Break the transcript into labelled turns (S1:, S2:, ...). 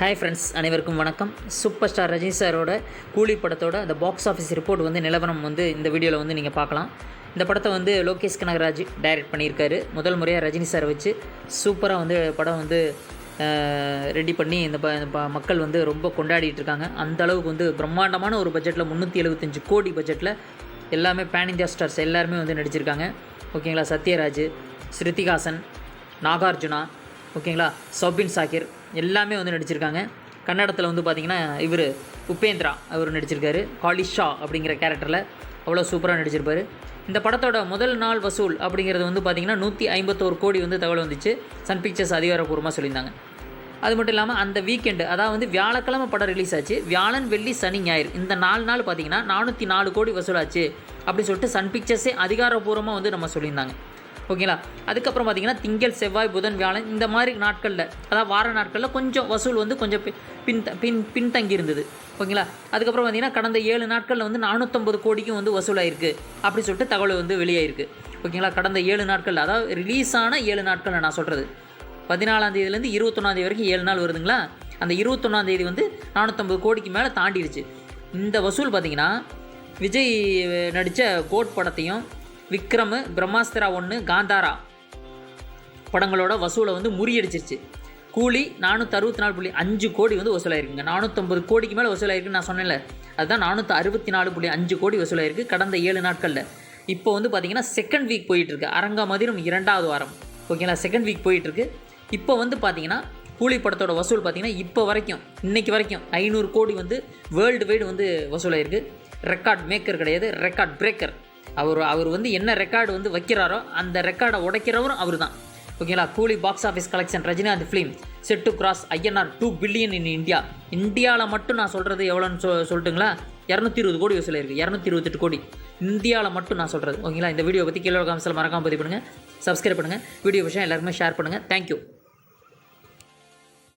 S1: Hi friends அனைவருக்கும் வணக்கம். Super star Rajini சாரோட கூலி படத்தோட அந்த பாக்ஸ் ஆஃபீஸ் ரிப்போர்ட் வந்து நிலவரம் வந்து இந்த வீடியோவில் வந்து நீங்கள் பார்க்கலாம். இந்த படத்தை வந்து லோகேஷ் கனகராஜ் டைரக்ட் பண்ணியிருக்காரு. முதல் முறையாக ரஜினி சார் வச்சு சூப்பராக வந்து படம் வந்து ரெடி பண்ணி இந்த ப இந்த ப- மக்கள் வந்து ரொம்ப கொண்டாடிட்டு இருக்காங்க. அந்த அளவுக்கு வந்து பிரம்மாண்டமான ஒரு பட்ஜெட்டில் முந்நூற்றி எழுபத்தஞ்சு கோடி பட்ஜெட்டில் எல்லாமே பேன் இந்தியா ஸ்டார்ஸ் எல்லாருமே வந்து நடிச்சிருக்காங்க. ஓகேங்களா? சத்யராஜ் ஸ்ருதிகாசன் நாகார்ஜுனா ஓகேங்களா? சௌபின் சாக்கிர் எல்லாமே வந்து நடிச்சிருக்காங்க. கன்னடத்தில் வந்து பார்த்தீங்கன்னா இவர் உபேந்திரா அவர் நடிச்சிருக்காரு. காலிஷா அப்படிங்கிற கேரக்டரில் அவ்வளோ சூப்பராக நடிச்சிருப்பாரு. இந்த படத்தோட முதல் நாள் வசூல் அப்படிங்கிறது வந்து பார்த்தீங்கன்னா நூற்றி ஐம்பத்தோரு கோடி வந்து தகவல் வந்துச்சு. சன் பிக்சர்ஸ் அதிகாரப்பூர்வமாக சொல்லியிருந்தாங்க. அது மட்டும் இல்லாமல் அந்த வீக்கெண்டு அதாவது வந்து வியாழக்கிழமை படம் ரிலீஸ் ஆச்சு. வியாழன் வெள்ளி சனி ஞாயிறு. இந்த நாலு நாள் பார்த்தீங்கன்னா நானூற்றி நாலு கோடி வசூலாச்சு. அப்படின்னு சொல்லிட்டு சன் பிக்சர்ஸே அதிகாரப்பூர்வமாக வந்து நம்ம சொல்லியிருந்தாங்க. ஓகேங்களா அதுக்கப்புறம் பார்த்தீங்கன்னா திங்கள் செவ்வாய் புதன் வியாழன் இந்த மாதிரி நாட்களில் அதாவது வார நாட்களில் கொஞ்சம் வசூல் வந்து கொஞ்சம் பின் பின் பின்தங்கி இருந்தது ஓகேங்களா அதுக்கப்புறம் பார்த்தீங்கன்னா கடந்த ஏழு நாட்களில் வந்து நானூற்றம்பது கோடிக்கும் வந்து வசூலாயிருக்கு. அப்படி சொல்லிட்டு தகவல் வந்து வெளியாயிருக்கு. ஓகேங்களா கடந்த ஏழு நாட்கள் அதாவது ரிலீஸ் ஆன ஏழு நாட்களில் நான் சொல்கிறது பதினாலாம் தேதியிலேருந்து இருபத்தொன்னாந்தேதி வரைக்கும் ஏழு நாள் வருதுங்களா? அந்த இருபத்தொன்னாந்தேதி வந்து நானூற்றம்பது கோடிக்கு மேலே தாண்டிடுச்சு இந்த வசூல் பார்த்தீங்கன்னா விஜய் நடித்த கோட் படத்தையும் விக்ரம் பிரம்மாஸ்திரா ஒன்று காந்தாரா படங்களோட வசூலை வந்து முறியடிச்சிருச்சு. கூலி நானூற்றி அறுபத்தி நாலு புள்ளி அஞ்சு கோடி வந்து வசூலாயிருக்குங்க. நானூற்றம்பது கோடிக்கு மேலே வசூலாயிருக்குன்னு நான் சொன்னேன்ல. அதுதான் நானூற்றி அறுபத்தி நாலு புள்ளி அஞ்சு கோடி வசூலாயிருக்கு கடந்த ஏழு நாட்களில். இப்போ வந்து பார்த்திங்கன்னா செகண்ட் வீக் போயிட்டுருக்கு. அரங்கா மதிரம் இரண்டாவது வாரம். ஓகேங்களா? செகண்ட் வீக் போயிட்டுருக்கு. இப்போ வந்து பார்த்திங்கன்னா கூலி படத்தோட வசூல் பார்த்தீங்கன்னா இப்போ வரைக்கும் இன்றைக்கி வரைக்கும் ஐநூறு கோடி வந்து வேர்ல்டு வைடு வந்து வசூலாயிருக்கு. ரெக்கார்ட் மேக்கர் கிடையாது ரெக்கார்ட் பிரேக்கர் அவர் அவர் வந்து என்ன ரெக்கார்டு வந்து வைக்கிறாரோ அந்த ரெக்கார்டை உடைக்கிறவரும் அவர் தான் ஓகேங்களா Coolie box office collection Rajinikanth film set to cross INR two billion in India இந்தியாவில் மட்டும் நான் சொல்கிறது எவ்வளோன்னு சொ சொல்லட்டுங்களா? இரநூத்தி இருபது கோடி வசூல் இருக்குது இரநூத்தி இருபத்தெட்டு கோடி. இந்தியாவில் மட்டும் நான் சொல்கிறது ஓகேங்களா இந்த வீடியோ பற்றி கீழே காமிசில் மறக்காமல் பதிவு பண்ணுங்கள் சப்ஸ்கிரைப் பண்ணுங்கள் வீடியோ விஷயம் எல்லாருமே ஷேர் பண்ணுங்கள் தேங்க்யூ